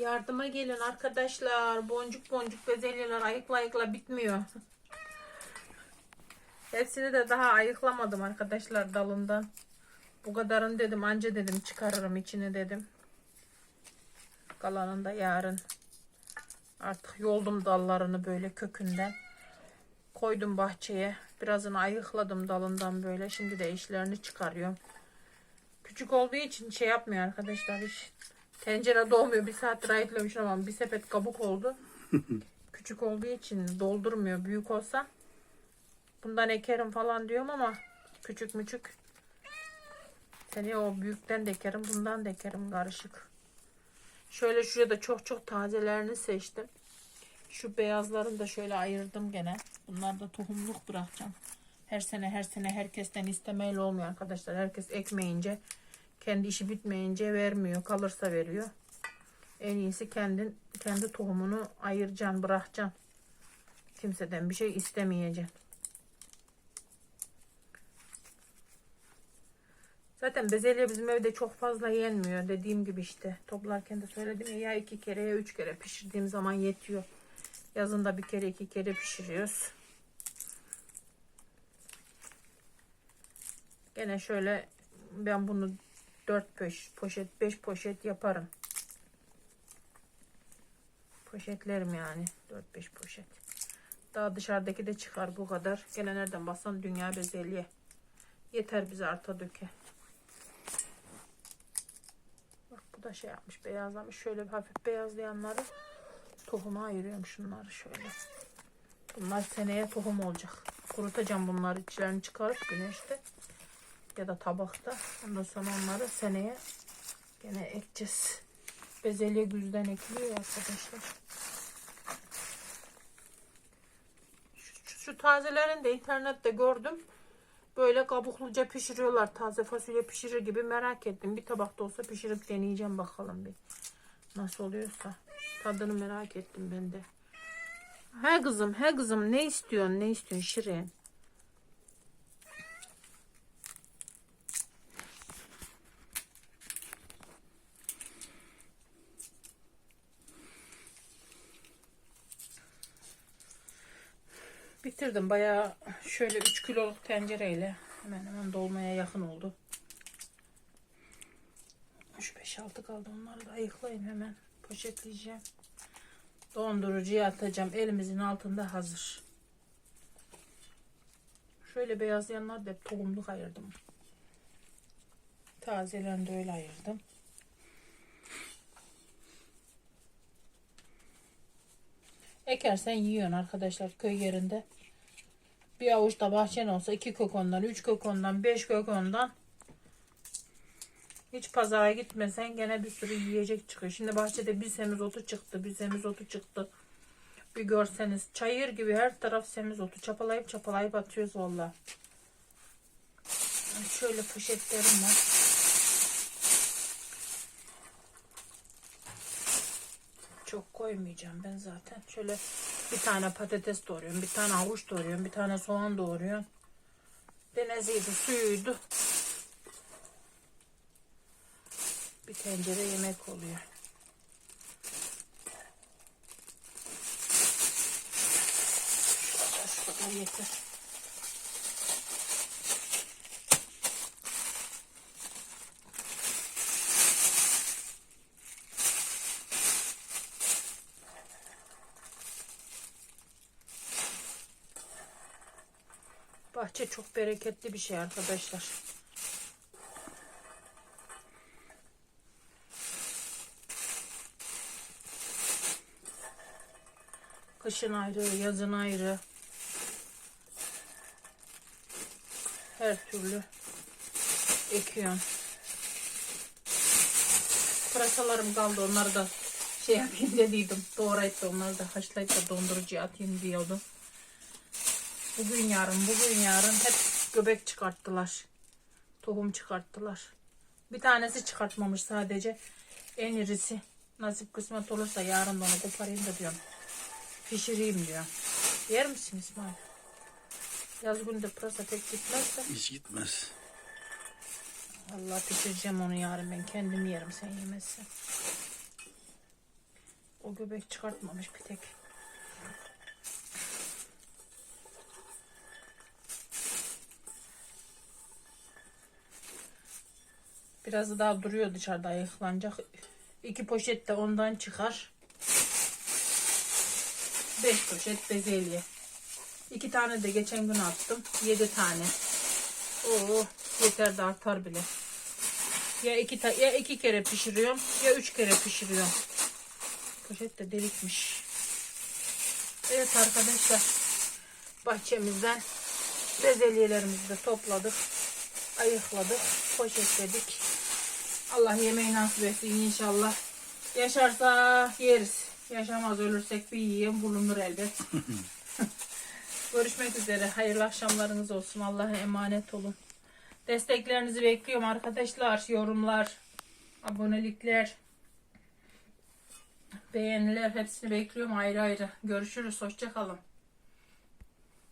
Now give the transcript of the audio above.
Yardıma gelin arkadaşlar. Boncuk boncuk bezelyeler ayıkla ayıkla bitmiyor. Hepsini de daha ayıklamadım arkadaşlar dalından. Bu kadarını dedim anca dedim çıkarırım içini dedim. Kalanını da yarın. Artık yoldum dallarını böyle kökünden. Koydum bahçeye. Birazını ayıkladım dalından böyle. Şimdi de işlerini çıkarıyorum. Küçük olduğu için şey yapmıyor arkadaşlar hiç. Tencere doğmuyor. Bir saattir ayıklamışım ama bir sepet kabuk oldu. Küçük olduğu için doldurmuyor. Büyük olsa bundan ekerim falan diyorum ama küçük müçük. Seneye o büyükten de ekerim. Bundan da ekerim karışık. Şöyle şuraya da çok çok tazelerini seçtim. Şu beyazlarını da şöyle ayırdım gene. Bunlar da tohumluk bırakacağım. Her sene her sene herkesten istemeyle olmuyor arkadaşlar. Herkes ekmeyince kendi işi bitmeyince vermiyor. Kalırsa veriyor. En iyisi kendin kendi tohumunu ayıracaksın, bırakacaksın. Kimseden bir şey istemeyeceksin. Zaten bezelye bizim evde çok fazla yenmiyor. Dediğim gibi işte toplarken de söyledim ya, ya iki kere ya üç kere pişirdiğim zaman yetiyor. Yazında bir kere iki kere pişiriyoruz. Gene şöyle ben bunu 4 poşet 5 poşet yaparım. Poşetlerim yani 4-5 poşet. Daha dışarıdaki de çıkar bu kadar. Gene nereden baksan dünya bezelye. Yeter bize arta döke. Bak bu da şey yapmış beyazlamış. Şöyle bir hafif beyazlayanları tohuma ayırıyorum şunları şöyle. Bunlar seneye tohum olacak. Kurutacağım bunları içlerini çıkarıp güneşte ya da tabakta. Ondan sonra onları seneye gene ekeceğiz. Bezelye güzden ekiliyor arkadaşlar. Şu, şu, şu tazelerini de internette gördüm. Böyle kabukluca pişiriyorlar. Taze fasulye pişirir gibi merak ettim. Bir tabakta olsa pişirip deneyeceğim bakalım bir. Nasıl oluyorsa. Tadını merak ettim ben de. He kızım, he kızım ne istiyorsun, ne istiyorsun Şirin? Bitirdim bayağı şöyle 3 kiloluk tencereyle hemen hemen dolmaya yakın oldu. Şu 5-6 kaldı onları da ayıklayayım hemen poşetleyeceğim. Dondurucuya atacağım elimizin altında hazır. Şöyle beyazlayanlar da tohumluk ayırdım. Tazelerini öyle ayırdım. Ekersen yiyorsun arkadaşlar köy yerinde. Bir avuç da bahçen olsa iki kök ondan, üç kök ondan, beş kök ondan. Hiç pazara gitmesen gene bir sürü yiyecek çıkıyor. Şimdi bahçede bir semizotu çıktı, bir semizotu çıktı. Bir görseniz çayır gibi her taraf semizotu. Çapalayıp çapalayıp atıyoruz valla. Şöyle poşetlerim var. Çok koymayacağım ben zaten. Şöyle bir tane patates doğruyorum. Bir tane havuç doğruyorum. Bir tane soğan doğruyorum. Deneziydi, suyuydu. Bir tencere yemek oluyor. Şu kadar yeter. Bahçe çok bereketli bir şey arkadaşlar. Kışın ayrı, yazın ayrı. Her türlü ekiyorum. Pırasalarım kaldı onları da şey yapayım dediydim. Doğrayıp onları da haşlayıp da dondurucuya atayım diyordum. Bugün yarın, bugün yarın hep göbek çıkarttılar. Tohum çıkarttılar. Bir tanesi çıkartmamış sadece. En irisi. Nasip kısmet olursa yarın da onu koparayım da diyorum. Pişireyim diyor. Yer misin İsmail? Yaz günde pırasa pek gitmezse. Hiç gitmez. Allah pişireceğim onu yarın ben kendim yerim sen yemezsen. O göbek çıkartmamış bir tek. Biraz daha duruyor dışarıda ayıklanacak. İki poşet de ondan çıkar. Beş poşet bezelye. İki tane de geçen gün attım. Yedi tane. Oo, yeter de artar bile. Ya iki, ya iki kere pişiriyorum ya üç kere pişiriyorum. Poşet de delikmiş. Evet arkadaşlar. Bahçemizden bezelyelerimizi de topladık. Ayıkladık. Poşetledik. Allah yemeği nasip etsin inşallah. Yaşarsa yeriz. Yaşamaz ölürsek bir yiyen bulunur elbet. Görüşmek üzere. Hayırlı akşamlarınız olsun. Allah'a emanet olun. Desteklerinizi bekliyorum arkadaşlar. Yorumlar, abonelikler, beğeniler hepsini bekliyorum ayrı ayrı. Görüşürüz. Hoşçakalın.